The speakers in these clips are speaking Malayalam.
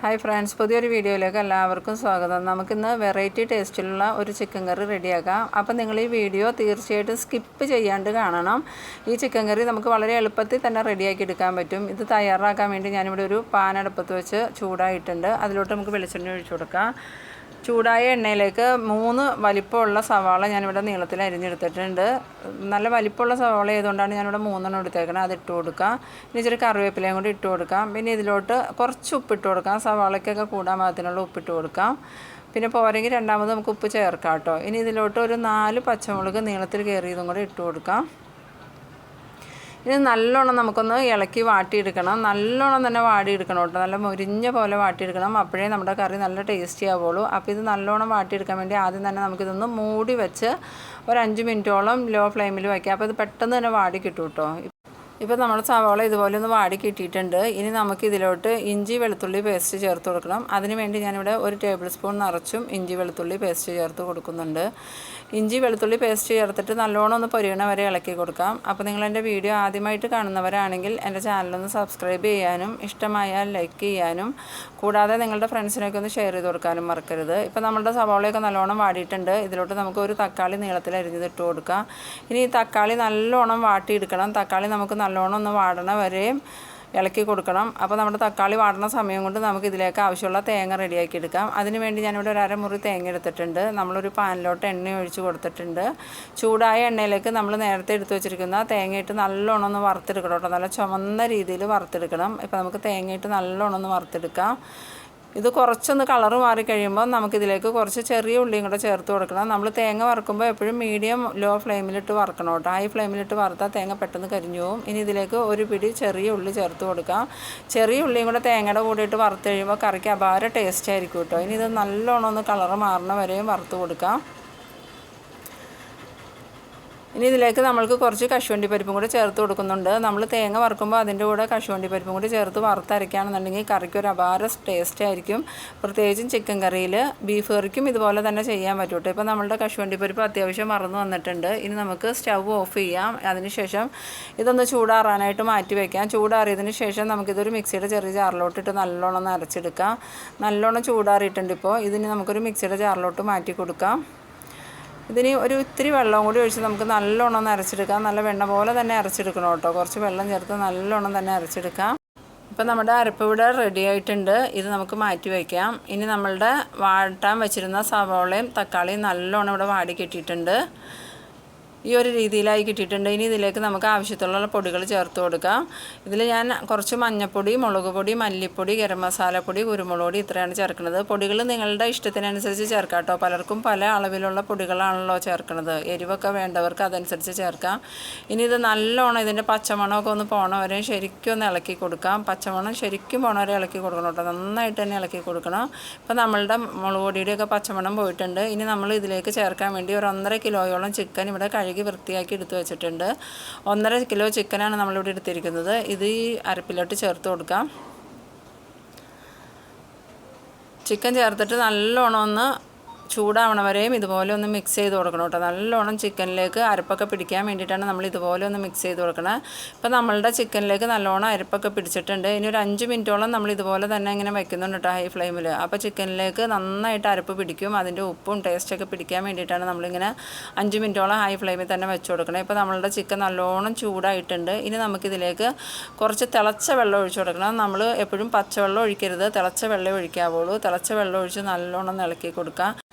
ഹായ് ഫ്രണ്ട്സ് പുതിയൊരു വീഡിയോയിലേക്ക് എല്ലാവർക്കും സ്വാഗതം. നമുക്കിന്ന് വെറൈറ്റി ടേസ്റ്റിലുള്ള ഒരു ചിക്കൻ കറി റെഡിയാക്കാം. അപ്പം നിങ്ങൾ ഈ വീഡിയോ തീർച്ചയായിട്ടും സ്കിപ്പ് ചെയ്യാണ്ട് കാണണം. ഈ ചിക്കൻ കറി നമുക്ക് വളരെ എളുപ്പത്തിൽ തന്നെ റെഡിയാക്കി എടുക്കാൻ പറ്റും. ഇത് തയ്യാറാക്കാൻ വേണ്ടി ഞാനിവിടെ ഒരു പാനടുപ്പത്ത് വെച്ച് ചൂടായിട്ടുണ്ട്. അതിലോട്ട് നമുക്ക് വെളിച്ചെണ്ണ ഒഴിച്ചു കൊടുക്കാം. ചൂടായ എണ്ണയിലേക്ക് മൂന്ന് വലിപ്പമുള്ള സവാള ഞാനിവിടെ നീളത്തിൽ അരിഞ്ഞെടുത്തിട്ടുണ്ട്. നല്ല വലിപ്പമുള്ള സവാള ആയതുകൊണ്ടാണ് ഞാനിവിടെ മൂന്നെണ്ണം എടുത്തേക്കുന്നത് അത് ഇട്ട് കൊടുക്കാം. ഇനി ഇച്ചിരി കറിവേപ്പിലയും കൂടി ഇട്ട് കൊടുക്കാം. പിന്നെ ഇതിലോട്ട് കുറച്ച് ഉപ്പിട്ട് കൊടുക്കാം. സവാളയ്ക്കൊക്കെ കൂടാൻ പാകത്തിനുള്ള ഉപ്പിട്ട് കൊടുക്കാം. പിന്നെ പോരെങ്കിൽ രണ്ടാമത് നമുക്ക് ഉപ്പ് ചേർക്കാം കേട്ടോ. ഇനി ഇതിലോട്ട് ഒരു നാല് പച്ചമുളക് നീളത്തിൽ കയറിയതും കൂടി ഇട്ട് കൊടുക്കാം. ഇത് നല്ലോണം നമുക്കൊന്ന് ഇളക്കി വാട്ടിയെടുക്കണം. നല്ലോണം തന്നെ വാടിയെടുക്കണം കേട്ടോ. നല്ല മുരിഞ്ഞ പോലെ വാട്ടിയെടുക്കണം. അപ്പോഴേ നമ്മുടെ കറി നല്ല ടേസ്റ്റി ആവുള്ളൂ അപ്പോൾ ഇത് നല്ലോണം വാട്ടിയെടുക്കാൻ വേണ്ടി ആദ്യം തന്നെ നമുക്കിതൊന്ന് മൂടി വെച്ച് ഒരു അഞ്ച് മിനിറ്റോളം ലോ ഫ്ലെയിമിൽ വയ്ക്കാം. അപ്പോൾ ഇത് പെട്ടെന്ന് തന്നെ വാടി കിട്ടും കേട്ടോ. ഇപ്പോൾ നമ്മൾ സവാള ഇതുപോലെ ഒന്ന് വാടി കിട്ടിയിട്ടുണ്ട്. ഇനി നമുക്ക് ഇതിലോട്ട് ഇഞ്ചി വെളുത്തുള്ളി പേസ്റ്റ് ചേർത്ത് കൊടുക്കണം. അതിന് വേണ്ടി ഞാനിവിടെ ഒരു ടേബിൾ സ്പൂൺ നിറച്ചും ഇഞ്ചി വെളുത്തുള്ളി പേസ്റ്റ് ചേർത്ത് കൊടുക്കുന്നുണ്ട്. ഇഞ്ചി വെളുത്തുള്ളി പേസ്റ്റ് ചേർത്തിട്ട് നല്ലോണം ഒന്ന് പൊരിയണ വരെ ഇളക്കി കൊടുക്കാം. അപ്പോൾ നിങ്ങൾ എന്റെ വീഡിയോ ആദ്യമായിട്ട് കാണുന്നവരാണെങ്കിൽ എന്റെ ചാനലൊന്ന് സബ്സ്ക്രൈബ് ചെയ്യാനും ഇഷ്ടമായാൽ ലൈക്ക് ചെയ്യാനും കൂടാതെ നിങ്ങളുടെ ഫ്രണ്ട്സിനൊക്കെ ഒന്ന് ഷെയർ ചെയ്ത് കൊടുക്കാനും മറക്കരുത്. ഇപ്പോൾ നമ്മുടെ സവാളയൊക്കെ നല്ലോണം വാടിയിട്ടുണ്ട്. ഇതിലോട്ട് നമുക്ക് ഒരു തക്കാളി നീളത്തിൽ അരിഞ്ഞിട്ട് കൊടുക്കാം. ഇനി ഈ തക്കാളി നല്ലോണം വാട്ടിയെടുക്കണം. തക്കാളി നമുക്ക് നല്ലോണം ഒന്ന് വാടണ വരെയും ഇളക്കി കൊടുക്കണം. അപ്പോൾ നമ്മുടെ തക്കാളി വാടുന്ന സമയം കൊണ്ട് നമുക്ക് ഇതിലേക്ക് ആവശ്യമുള്ള തേങ്ങ റെഡിയാക്കി എടുക്കാം. അതിന് വേണ്ടി ഞാനിവിടെ ഒരു അരമുറി തേങ്ങ എടുത്തിട്ടുണ്ട്. നമ്മളൊരു പാനിലോട്ട് എണ്ണ ഒഴിച്ച് കൊടുത്തിട്ടുണ്ട്. ചൂടായ എണ്ണയിലേക്ക് നമ്മൾ നേരത്തെ എടുത്തു വെച്ചിരിക്കുന്ന തേങ്ങയിട്ട് നല്ലോണം ഒന്ന് വറുത്തെടുക്കണം കേട്ടോ. നല്ല ചുമന്ന രീതിയിൽ വറുത്തെടുക്കണം. ഇപ്പോൾ നമുക്ക് തേങ്ങയിട്ട് നല്ലോണം ഒന്ന് വറുത്തെടുക്കാം. ഇത് കുറച്ചൊന്ന് കളറ് മാറി കഴിയുമ്പോൾ നമുക്കിതിലേക്ക് കുറച്ച് ചെറിയ ഉള്ളിയും കൂടെ ചേർത്ത് കൊടുക്കണം. നമ്മൾ തേങ്ങ വറുക്കുമ്പോൾ എപ്പോഴും മീഡിയം ലോ ഫ്ലെയിമിലിട്ട് വറക്കണം കേട്ടോ. ഹൈ ഫ്ലെയിമിലിട്ട് വറുത്താൽ തേങ്ങ പെട്ടെന്ന് കരിഞ്ഞു പോകും ഇനി ഇതിലേക്ക് ഒരു പിടി ചെറിയ ഉള്ളി ചേർത്ത് കൊടുക്കാം. ചെറിയ ഉള്ളിയും കൂടെ തേങ്ങയുടെ കൂടെ ഇട്ട് വറുത്ത് കഴിയുമ്പോൾ കറിക്ക് അപാര ടേസ്റ്റ് ആയിരിക്കും കേട്ടോ. ഇനി ഇത് നല്ലോണം ഒന്ന് കളറ് മാറണ വരെയും വറുത്ത് കൊടുക്കാം. ഇനി ഇതിലേക്ക് നമ്മൾക്ക് കുറച്ച് കശുവണ്ടി പരിപ്പും കൂടി ചേർത്ത് കൊടുക്കുന്നുണ്ട്. നമ്മൾ തേങ്ങ വറുക്കുമ്പോൾ അതിന്റെ കൂടെ കശുവണ്ടി പരിപ്പും കൂടി ചേർത്ത് വറുത്തരയ്ക്കുകയാണെന്നുണ്ടെങ്കിൽ കറിക്ക് ഒരു അപാര ടേസ്റ്റ് ആയിരിക്കും. പ്രത്യേകിച്ചും ചിക്കൻ കറിയിൽ ബീഫ് കറിക്കും ഇതുപോലെ തന്നെ ചെയ്യാൻ പറ്റൂട്ടോ ഇപ്പോൾ നമ്മളുടെ കശുവണ്ടി പരിപ്പ് അത്യാവശ്യം മറന്നു വന്നിട്ടുണ്ട്. ഇനി നമുക്ക് സ്റ്റവ് ഓഫ് ചെയ്യാം. അതിനുശേഷം ഇതൊന്ന് ചൂടാറാനായിട്ട് മാറ്റി വയ്ക്കാം ചൂടാറിയതിന് ശേഷം നമുക്കിതൊരു മിക്സിയുടെ ചെറിയ ജാറിലോട്ടിട്ട് നല്ലോണം അരച്ചെടുക്കാം. നല്ലോണം ചൂടാറിയിട്ടുണ്ട് ഇപ്പോൾ. ഇതിന് നമുക്കൊരു മിക്സിയുടെ ജാറിലോട്ട് മാറ്റി കൊടുക്കാം. ഇതിന് ഒരു ഇത്തിരി വെള്ളം കൂടി ഒഴിച്ച് നമുക്ക് നല്ലോണം ഒന്ന് അരച്ചെടുക്കാം. നല്ല വെണ്ണ പോലെ തന്നെ അരച്ചെടുക്കണം കേട്ടോ. കുറച്ച് വെള്ളം ചേർത്ത് നല്ലോണം തന്നെ അരച്ചെടുക്കാം. ഇപ്പം നമ്മുടെ അരപ്പ് ഇവിടെ റെഡി ആയിട്ടുണ്ട്. ഇത് നമുക്ക് മാറ്റി വയ്ക്കാം. ഇനി നമ്മളുടെ വാട്ടാൻ വെച്ചിരുന്ന സവോളയും തക്കാളിയും നല്ലോണം ഇവിടെ വാടി കിട്ടിയിട്ടുണ്ട്. ഈ ഒരു രീതിയിലായി കിട്ടിയിട്ടുണ്ട്. ഇനി ഇതിലേക്ക് നമുക്ക് ആവശ്യത്തിലുള്ള പൊടികൾ ചേർത്ത് കൊടുക്കാം. ഇതിൽ ഞാൻ കുറച്ച് മഞ്ഞൾപ്പൊടി മുളക് പൊടി മല്ലിപ്പൊടി ഗരം മസാലപ്പൊടി കുരുമുളക് പൊടി ഇത്രയാണ് ചേർക്കുന്നത്. പൊടികൾ നിങ്ങളുടെ ഇഷ്ടത്തിനനുസരിച്ച് ചേർക്കാം കേട്ടോ. പലർക്കും പല അളവിലുള്ള പൊടികളാണല്ലോ ചേർക്കുന്നത്. എരിവൊക്കെ വേണ്ടവർക്ക് അതനുസരിച്ച് ചേർക്കാം. ഇനി ഇത് നല്ലോണം ഇതിന്റെ പച്ചമണമൊക്കെ ഒന്ന് പോണവരെ ശരിക്കും ഒന്ന് ഇളക്കി കൊടുക്കാം. പച്ചമണം ശരിക്കും പോണവരെ ഇളക്കി കൊടുക്കണം കേട്ടോ. നന്നായിട്ട് തന്നെ ഇളക്കി കൊടുക്കണം. ഇപ്പം നമ്മളുടെ മുളക് പൊടിയുടെയൊക്കെ പച്ചമണം പോയിട്ടുണ്ട്. ഇനി നമ്മൾ ഇതിലേക്ക് ചേർക്കാൻ വേണ്ടി ഒരു ഒന്നര കിലോയോളം ചിക്കൻ ഇവിടെ കഴുകി വൃത്തിയാക്കി എടുത്തു വെച്ചിട്ടുണ്ട്. ഒന്നര കിലോ ചിക്കനാണ് നമ്മളിവിടെ എടുത്തിരിക്കുന്നത്. ഇത് ഈ അരപ്പിലോട്ട് ചേർത്ത് കൊടുക്കാം. ചിക്കൻ ചേർത്തിട്ട് നല്ലോണം ഒന്ന് ചൂടാവണ വരെയും ഇതുപോലെ ഒന്ന് മിക്സ് ചെയ്ത് കൊടുക്കണം കേട്ടോ. നല്ലോണം ചിക്കനിലേക്ക് അരപ്പൊക്കെ പിടിക്കാൻ വേണ്ടിയിട്ടാണ് നമ്മൾ ഇതുപോലെ ഒന്ന് മിക്സ് ചെയ്ത് കൊടുക്കണത് ഇപ്പം നമ്മളുടെ ചിക്കനിലേക്ക് നല്ലോണം അരപ്പൊക്കെ പിടിച്ചിട്ടുണ്ട്. ഇനി ഒരു അഞ്ച് മിനിറ്റോളം നമ്മൾ ഇതുപോലെ തന്നെ ഇങ്ങനെ വയ്ക്കുന്നുണ്ട് കേട്ടോ ഹൈ ഫ്ലെയിമിൽ അപ്പോൾ ചിക്കനിലേക്ക് നന്നായിട്ട് അരപ്പ് പിടിക്കും. അതിന്റെ ഉപ്പും ടേസ്റ്റൊക്കെ പിടിക്കാൻ വേണ്ടിയിട്ടാണ് നമ്മളിങ്ങനെ അഞ്ച് മിനിറ്റോളം ഹൈ ഫ്ലെയിമിൽ തന്നെ വെച്ച് കൊടുക്കണം. ഇപ്പോൾ നമ്മളുടെ ചിക്കൻ നല്ലോണം ചൂടായിട്ടുണ്ട്. ഇനി നമുക്കിതിലേക്ക് കുറച്ച് തിളച്ച വെള്ളം ഒഴിച്ചു കൊടുക്കണം. നമ്മൾ എപ്പോഴും പച്ചവെള്ളം ഒഴിക്കരുത്. തിളച്ച വെള്ളം ഒഴിക്കാവുള്ളൂ. തിളച്ച വെള്ളം ഒഴിച്ച് നല്ലോണം ഇളക്കി കൊടുക്കുക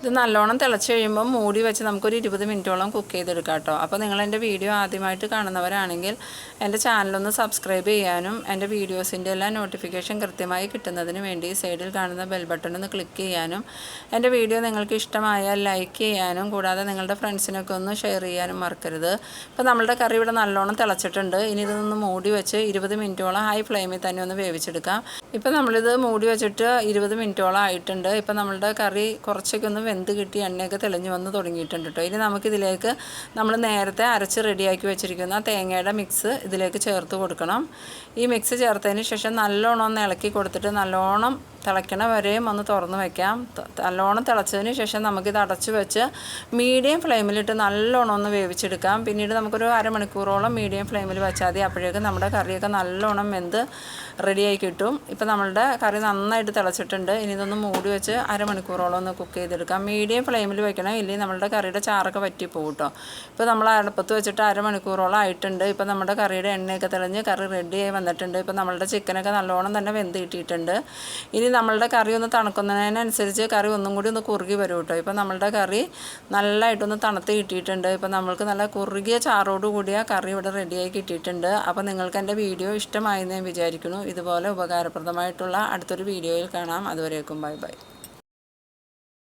ഇത് നല്ലോണം തിളച്ച് കഴിയുമ്പോൾ മൂടി വെച്ച് നമുക്കൊരു ഇരുപത് മിനിറ്റോളം കുക്ക് ചെയ്തെടുക്കാം കേട്ടോ. അപ്പോൾ നിങ്ങൾ എന്റെ വീഡിയോ ആദ്യമായിട്ട് കാണുന്നവരാണെങ്കിൽ എന്റെ ചാനലൊന്ന് സബ്സ്ക്രൈബ് ചെയ്യാനും എന്റെ വീഡിയോസിന്റെ എല്ലാ നോട്ടിഫിക്കേഷൻ കൃത്യമായി കിട്ടുന്നതിന് വേണ്ടി സൈഡിൽ കാണുന്ന ബെൽ ബട്ടൺ ഒന്ന് ക്ലിക്ക് ചെയ്യാനും എന്റെ വീഡിയോ നിങ്ങൾക്ക് ഇഷ്ടമായാൽ ലൈക്ക് ചെയ്യാനും കൂടാതെ നിങ്ങളുടെ ഫ്രണ്ട്സിനൊക്കെ ഒന്ന് ഷെയർ ചെയ്യാനും മറക്കരുത്. ഇപ്പോൾ നമ്മളുടെ കറി ഇവിടെ നല്ലോണം തിളച്ചിട്ടുണ്ട്. ഇനി ഇതൊന്ന് മൂടി വെച്ച് ഇരുപത് മിനിറ്റോളം ഹൈ ഫ്ലെയിമിൽ തന്നെ ഒന്ന് വേവിച്ചെടുക്കാം. ഇപ്പോൾ നമ്മളിത് മൂടി വെച്ചിട്ട് ഇരുപത് മിനിറ്റോളം ആയിട്ടുണ്ട്. ഇപ്പോൾ നമ്മളുടെ കറി കുറച്ചൊക്കെ ഒന്ന് വെന്ത് കിട്ടി എണ്ണയൊക്കെ തെളിഞ്ഞ് വന്ന് തുടങ്ങിയിട്ടുണ്ട് കേട്ടോ ഇനി നമുക്കിതിലേക്ക് നമ്മൾ നേരത്തെ അരച്ച് റെഡിയാക്കി വെച്ചിരിക്കുന്ന തേങ്ങയുടെ മിക്സ് ഇതിലേക്ക് ചേർത്ത് കൊടുക്കണം. ഈ മിക്സ് ചേർത്തതിന് ശേഷം നല്ലോണം ഒന്ന് ഇളക്കി കൊടുത്തിട്ട് നല്ലോണം തിളയ്ക്കണ വരെയും ഒന്ന് തുറന്ന് വെക്കാം. ത- നല്ലോണം തിളച്ചതിന് ശേഷം നമുക്കിത് അടച്ചു വെച്ച് മീഡിയം ഫ്ലെയിമിലിട്ട് നല്ലോണം ഒന്ന് വേവിച്ചെടുക്കാം. പിന്നീട് നമുക്കൊരു അരമണിക്കൂറോളം മീഡിയം ഫ്ലെയിമിൽ വെച്ചാൽ മതി. അപ്പോഴേക്കും നമ്മുടെ കറിയൊക്കെ നല്ലോണം വെന്ത് റെഡിയായി കിട്ടും. ഇപ്പം നമ്മളുടെ കറി നന്നായിട്ട് തിളച്ചിട്ടുണ്ട്. ഇനി ഇതൊന്ന് മൂടി വെച്ച് അരമണിക്കൂറോളം ഒന്ന് കുക്ക് ചെയ്തെടുക്കാം. മീഡിയം ഫ്ലെയിമിൽ വെക്കണം. ഇല്ലെങ്കിൽ നമ്മുടെ കറിയുടെ ചാറൊക്കെ പറ്റിപ്പോകും പോകും കേട്ടോ ഇപ്പോൾ നമ്മൾ അടുപ്പത്ത് വെച്ചിട്ട് അരമണിക്കൂറോളം ആയിട്ടുണ്ട്. ഇപ്പോൾ നമ്മുടെ കറിയുടെ എണ്ണയൊക്കെ തെളിഞ്ഞ് കറി റെഡിയായി വന്നിട്ടുണ്ട്. ഇപ്പോൾ നമ്മളുടെ ചിക്കനൊക്കെ നല്ലോണം തന്നെ വെന്ത് കിട്ടിയിട്ടുണ്ട്. ഇനി നമ്മളുടെ കറി ഒന്ന് തണുക്കുന്നതിനനുസരിച്ച് കറി ഒന്നും കൂടി ഒന്ന് കുറുകി വരും കേട്ടോ. ഇപ്പോൾ നമ്മളുടെ കറി നല്ലതായിട്ടൊന്ന് തണുത്ത് കിട്ടിയിട്ടുണ്ട്. ഇപ്പോൾ നമ്മൾക്ക് നല്ല കുറുകിയ ചാറോട് കൂടിയ കറി ഇവിടെ റെഡിയായി കിട്ടിയിട്ടുണ്ട്. അപ്പോൾ നിങ്ങൾക്ക് എന്റെ വീഡിയോ ഇഷ്ടമായെന്ന് ഞാൻ വിചാരിക്കുന്നു. ഇതുപോലെ ഉപകാരപ്രദമായിട്ടുള്ള അടുത്തൊരു വീഡിയോയിൽ കാണാം. അതുവരേക്കും ബൈ ബൈ.